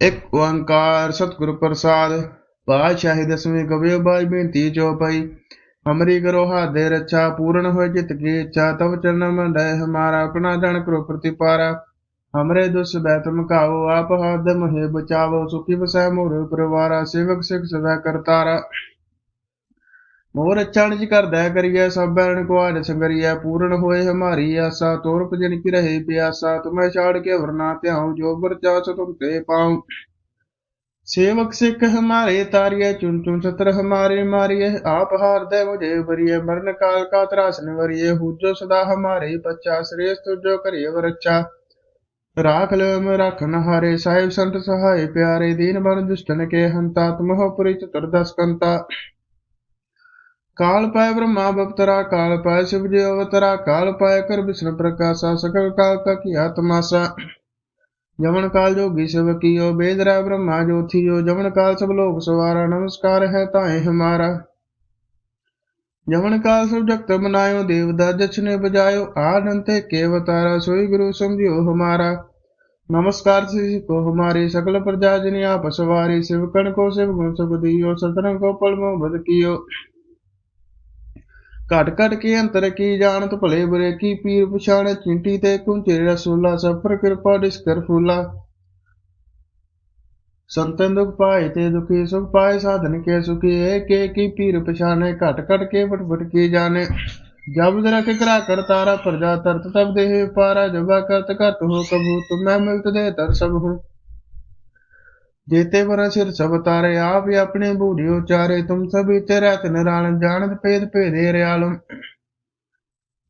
ਇੱਕ ਓੰਕਾਰ ਸਤਿਗੁਰ ਪ੍ਰਸਾਦ, ਪਾਤਸ਼ਾਹੀ ਦਸਵੇਂ ਕਬਿਓ ਬਾਜ ਬੇਨਤੀ ਚੋਪਈ ਹਮਰੀ ਕਰੋ ਹਾਦੇ ਰੱਛਾ, ਪੂਰਨ ਹੋਏ ਜਿਤ ਕੀ ਇੱਛਾ, ਤਵ ਚਰਨ ਮੰਡੈ ਹਮਾਰਾ, ਆਪਣਾ ਜਨ ਕਰੋ ਪ੍ਰਤਿਪਾਰਾ। ਹਮਰੇ ਦੁਸ ਬੈਤ ਮਕਾਓ ਆਪ ਹੱਦ ਮੋਹਿ ਬਚਾਵੋ, ਸੁਖੀ ਵਸੈ ਮੋਰ ਪਰਿਵਾਰਾ, ਸੇਵਕ ਸਿਖ ਸਵੈ ਕਰਤਾਰਾ। ਮੋਰ ਅਚਣਜ ਕਰ ਦਇਆ ਕਰੀਐ ਸਭੈਣ ਕੁਆਰ ਸੰਗਰੀਐ, ਪੂਰਨ ਹੋਏ ਹਮਾਰੀ ਆਸਾ ਤੋਰ ਭਜਨ ਕੀ ਰਹੇ ਪਿਆਸਾ, ਤੁਮੈ ਛਾੜ ਕੇ ਵਰਨਾ ਧਿਆਉ, ਜੋ ਬਰ ਚਾਸ ਤੁਮ ਤੇ ਪਾਉ। ਸੇਵਕ ਸਿੱਖ ਹਮਾਰੇ ਤਾਰਿਐ ਚੁਨ ਚੁਨ ਸਤਰ ਹਮਾਰੇ ਮਾਰਿਐ, ਆਪ ਹਾਰ ਦੇ ਮੁਝੇ ਵਰੀਐ ਮਰਨ ਕਾਲ ਕਾ ਤਰਾਸ ਨਿਵਰੀਐ ਹੂਜੋ ਸਦਾ ਹਮਾਰੇ ਬੱਚਾ ਸ੍ਰੇਸ ਤੁਜੋ ਕਰੀਏ ਵਰਚਾ ਰਾਖ ਲਮ ਰਖਨ ਹਾਰੇ, ਸਾਹਿਬ ਸੰਤ ਸਹਾਏ ਪਿਆਰੇ, ਦੀਨ ਬਨ ਦੁਸ਼ਟਨ ਕੇ ਹੰਤਾ, ਤੁਮਹੁ ਪੁਰੀ ਚਤੁਰਦਸ ਕੰਤਾ। काल पाए ब्रह्मा बपतरा काल पाए शिव जी अवतरा काल पाए कर विष्णु प्रकाशा सकल काल का किया तमाशा जमन काल जोगी सब कियो बेदरा ब्रह्मा जो थियो जमन काल सब लोग सवारा नमस्कार है ताए हमारा जमन काल सब जगत बनायो देवदा जछने बजायो आनंते के अवतारा सोई गुरु समझियो हमारा नमस्कार से को हमारी सकल प्रजा जन आप सवारी शिवकण को शिव गुण सब दियो सतरंग को पलमो बद कियो ਘਟ ਘਟ ਕੇ ਅੰਤਰ ਕੀ ਜਾਣਤ ਭਲੇ ਬੁਰੇ, ਕੀ ਪੀਰ ਪਛਾਣੇ ਚਿੰਟੀ ਤੇ ਕੁੰਚੇ ਰਸੂਲਾ, ਸਫਰ ਕਿਰਪਾ ਡਿਸਕਰ ਫੂਲਾ। ਸੰਤਨ ਦੁਖ ਪਾਏ ਤੇ ਦੁਖੀ, ਸੁਖ ਪਾਏ ਸਾਧਨ ਕੇ ਸੁਖੀ ਏ ਕੇ ਕੀ ਪੀਰ ਪਛਾਣੇ, ਘਟ ਘਟ ਕੇ ਫਟ ਫਟ ਕੀ ਜਾਣੇ। ਜਬ ਜਰਾ ਕਰਾ ਕਰ ਤਾਰਾ, ਪ੍ਰਜਾ ਤਰਤ ਤਬ ਦੇਹ ਪਾਰਾ ਜਬਾ ਕਰਤ ਘਟ ਹੋ ਕਬੂ, ਤੁਮੈ ਮਿਲਤ ਦੇ ਤਰ ਸਭ ਹੂੰ। ਜੇਤੇ ਵਰ ਸਿਰ ਸਭ ਤਾਰੇ ਆਪ ਹੀ ਆਪਣੇ ਬੂਢੀ ਉਚਾਰੇ, ਤੁਮ ਸਭੀ ਤੇਰਾ ਤਨ ਰਾਲ ਜਾਣਤ ਭੇਦ ਭੇਦੇ ਰਿਆਲਮ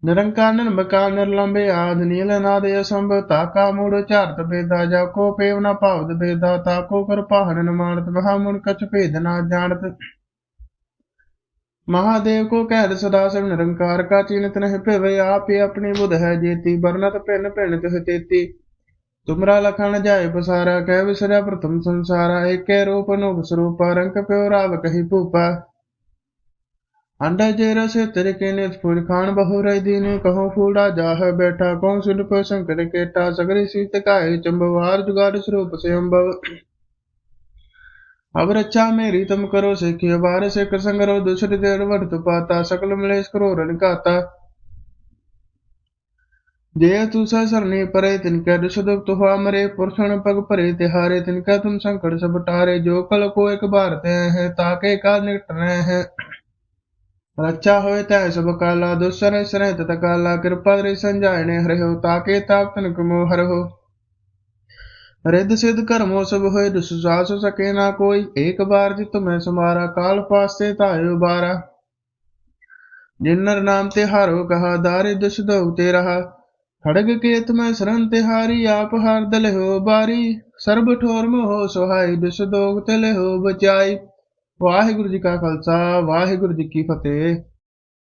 ਨਿਰੰਕਾਰ ਨਿਰਮਕਾਰ ਨਿਰਲੰਬੇ, ਆਦ ਨੀਲ ਨਾਦ ਅਸੰਭ, ਤਾਕਾ ਮੂੜ ਚਾਰਤ ਬੇਦਾ ਜਾ ਕੋ ਪੇਵ ਨਾ ਭਾਵਦ ਬੇਦਾ ਤਾਕੋ ਕਰ ਪਾਹਣ ਨਮਾਨਤ ਮਹਾ ਮੁਨ ਕਛ ਭੇਦ ਨਾ ਜਾਣਤ। ਮਹਾਦੇਵ ਕੋ ਕਹਿ ਸਦਾ ਸਿਵ ਨਿਰੰਕਾਰ, ਕਾ ਚਿੰਤਨ ਹੈ ਭਵੇ, ਆਪੇ ਆਪਣੀ ਬੁਧ ਹੈ ਜੇਤੀ ਬਰਨਤ ਭਿੰਨ ਭਿੰਨ ਤਿਹ ਤੇਤੀ। तुमरा लखन जाय पसारा कह विसरा प्रथम संसारा एक रूप नुग स्वरूपा रंग प्यो राव कही भूपा अंडा जेरा से तेरे के नित फूल खान बहु रही दीन कहो फूड़ा जाह बैठा कौन सुन को संकट केटा सगरी सीत काहे चंबवार जुगाड़ स्वरूप से अम्बव अब रक्षा मेरी तुम करो सिखियो बार से संगरो दूसरी देर वर्त पाता सकल मलेश करो रन काता ਜੇ ਤੁਸਾ ਸਰਨੇ ਪਰੇ ਤਿਨਕਾ ਦੁਸ਼ਦੁਖ ਤੁਹਾ ਮਰੇ। ਪੁਰਖਣ ਪਗ ਭਰੇ ਤਿਹਾਰੇ ਤਿਨਕਾ ਤੁਮ ਸੰਕਟ ਸਭ ਟਾਰੇ। ਜੋ ਕਲ ਕੋ ਇੱਕ ਭਾਰਤ ਹੈ ਤਾਕੇ ਕਾ ਨਿਕਟ ਰਹਿ ਹੈ। ਰੱਛਾ ਹੋਏ ਤੈ ਸਭ ਕਾਲਾ ਦੁਸਰ ਸਰੈ ਤਤ ਕਾਲਾ। ਕਿਰਪਾ ਰੇ ਸੰਜਾਇਣੇ ਹਰਿਓ ਤਾਕੇ ਤਾਪ ਤਨ ਕਮੋ ਹਰੋ ਰਿੱਧ ਸਿੱਧ ਕਰਮੋ ਸਭ ਹੋਏ ਦੁਸੁਸਾਸ ਸਕੇ ਨਾ ਕੋਈ। ਏਕ ਬਾਰ ਜਿਤ ਮੈਂ ਸਮਾਰਾ, ਕਾਲ ਪਾਸੇ ਧਾਇਓ ਬਾਰਾ। ਜਿਨਰ ਨਾਮ ਤੇ ਹਾਰੋ ਕਹਾ, ਦਾਰੇ ਦੁਸ਼ ਦਉ ਤੇ ਰਹਾ। ਖੜਗ ਕੇਤ ਮੈਂ ਸਰਨ ਤਿਹਾਰੀ, ਆਪ ਹਰ ਦਲ ਬਾਰੀ। ਸਰਬ ਠੋਰ ਮੋਹ ਸੁਹਾਈ ਦੁਸ਼ ਦੋਗ ਬਚਾਈ। ਵਾਹਿਗੁਰੂ ਜੀ ਕਾ ਖਾਲਸਾ, ਵਾਹਿਗੁਰੂ ਜੀ ਕੀ ਫਤਿਹ।